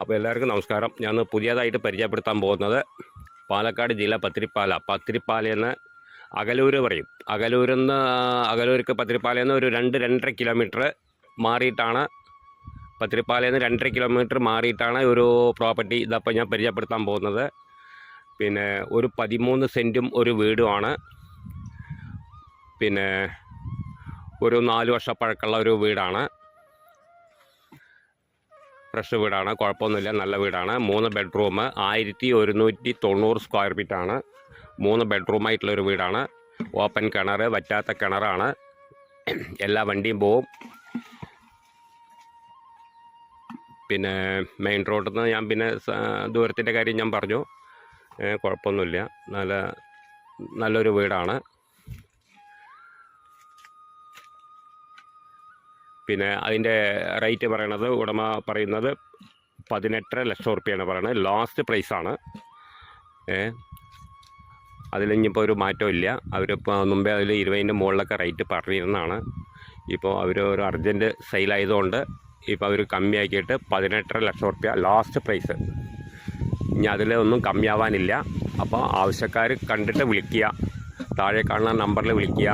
അപ്പോൾ എല്ലാവർക്കും നമസ്കാരം. ഞാൻ പുതിയതായിട്ട് പരിചയപ്പെടുത്താൻ പോകുന്നത് പാലക്കാട് ജില്ല പത്തിരിപ്പാല. പത്തിരിപ്പാലയെന്ന് അകലൂർ പറയും. അകലൂരിൽ നിന്ന് അകലൂർക്ക് പത്തിരിപ്പാലയെന്ന് ഒരു രണ്ട് രണ്ടര കിലോമീറ്റർ മാറിയിട്ടാണ് പത്തിരിപ്പാലയെന്ന് രണ്ടര കിലോമീറ്റർ മാറിയിട്ടാണ് ഒരു പ്രോപ്പർട്ടി ഇതപ്പോൾ ഞാൻ പരിചയപ്പെടുത്താൻ പോകുന്നത്. പിന്നെ ഒരു പതിമൂന്ന് സെന്റും ഒരു വീടുമാണ്. പിന്നെ ഒരു നാല് വർഷ പഴക്കമുള്ള ഒരു വീടാണ്. ഫ്രഷ് വീടാണ് കുഴപ്പമൊന്നുമില്ല നല്ല വീടാണ്. മൂന്ന് ബെഡ്റൂം ആയിരത്തി ഒരുന്നൂറ്റി തൊണ്ണൂറ് സ്ക്വയർ ഫീറ്റാണ് മൂന്ന് ബെഡ്റൂമായിട്ടുള്ളൊരു വീടാണ്. ഓപ്പൺ കിണർ വറ്റാത്ത കിണറാണ്. എല്ലാ വണ്ടിയും പോവും. പിന്നെ മെയിൻ റോഡിൽ നിന്ന് ഞാൻ പിന്നെ ദൂരത്തിന്റെ കാര്യം ഞാൻ പറഞ്ഞു. കുഴപ്പമൊന്നുമില്ല. നല്ല നല്ലൊരു വീടാണ്. പിന്നെ അതിന്റെ റേറ്റ് പറയണത് ഉടമ പറയുന്നത് പതിനെട്ടര ലക്ഷം റുപ്യാണ് പറയുന്നത് ലാസ്റ്റ് പ്രൈസാണ് ഏ? അതിലിപ്പോൾ ഒരു മാറ്റവും ഇല്ല. അവരിപ്പോൾ മുമ്പേ അതിൽ ഇരുപതിന്റെ മുകളിലൊക്കെ റേറ്റ് പറഞ്ഞിരുന്നതാണ്. ഇപ്പോൾ അവർ ഒരു അർജന്റ് സെയിലായതുകൊണ്ട് ഇപ്പോൾ അവർ കമ്മിയാക്കിയിട്ട് പതിനെട്ടര ലക്ഷം റുപ്യ ലാസ്റ്റ് പ്രൈസ് ഇനി അതിൽ ഒന്നും കമ്മിയാവാനില്ല. അപ്പോൾ ആവശ്യക്കാർ കണ്ടിട്ട് വിളിക്കുക. താഴെ കാണുന്ന നമ്പറിൽ വിളിക്കുക.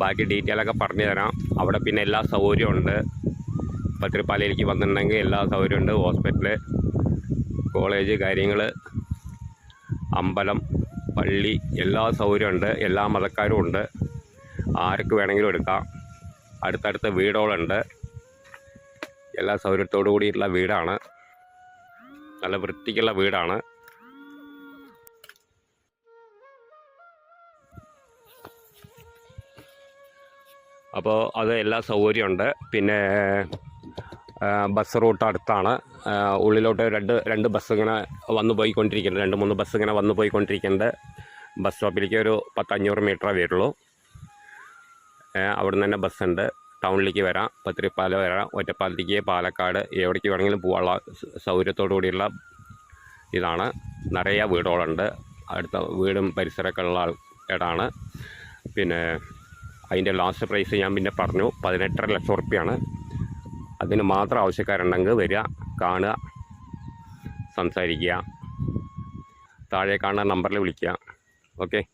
ബാക്കി ഡീറ്റെയിലൊക്കെ പറഞ്ഞു തരാം. അവിടെ പിന്നെ എല്ലാ സൗകര്യമുണ്ട് പത്തിരിപ്പാലയിലേക്ക് വന്നിട്ടുണ്ടെങ്കിൽ എല്ലാ സൗകര്യമുണ്ട് ഹോസ്പിറ്റൽ കോളേജ് കാര്യങ്ങൾ അമ്പലം പള്ളി എല്ലാ സൗകര്യമുണ്ട് എല്ലാ മതക്കാരും ഉണ്ട്. ആർക്ക് വേണമെങ്കിലും എടുക്കാം. അടുത്തടുത്ത വീടുകളുണ്ട്. എല്ലാ സൗകര്യത്തോടു കൂടിയിട്ടുള്ള വീടാണ്. നല്ല വൃത്തിക്കുള്ള വീടാണ്. അപ്പോൾ അത് എല്ലാ സൗകര്യമുണ്ട്. പിന്നെ ബസ് റൂട്ട് അടുത്താണ്. ഉള്ളിലോട്ട് രണ്ട് രണ്ട് ബസ് ഇങ്ങനെ വന്നു പോയിക്കൊണ്ടിരിക്കുന്നുണ്ട്. രണ്ട് മൂന്ന് ബസ് ഇങ്ങനെ വന്നു പോയിക്കൊണ്ടിരിക്കുന്നുണ്ട്. ബസ് സ്റ്റോപ്പിലേക്ക് ഒരു പത്തഞ്ഞൂറ് മീറ്ററേ വരുള്ളൂ. അവിടെ നിന്ന് തന്നെ ബസ്സുണ്ട്. ടൗണിലേക്ക് വരാം. പത്തിരിപ്പാല വരാം. ഒറ്റപ്പാലത്തേക്ക് പാലക്കാട് എവിടേക്ക് വേണമെങ്കിലും പോകാനുള്ള സൗകര്യത്തോടു കൂടിയുള്ള ഇതാണ്. നിറയെ വീടുകളുണ്ട്. അടുത്ത വീടും പരിസരമൊക്കെ ഉള്ള ഇടമാണ്. പിന്നെ അതിന്റെ ലാസ്റ്റ് പ്രൈസ് ഞാൻ പിന്നെ പറഞ്ഞു. പതിനെട്ടര ലക്ഷം ഉറുപ്പ്യാണ്. അതിന് മാത്രം ആവശ്യക്കാരുണ്ടെങ്കിൽ വരിക കാണുക സംസാരിക്കുക. താഴെ കാണുന്ന നമ്പറിൽ വിളിക്കുക. ഓക്കെ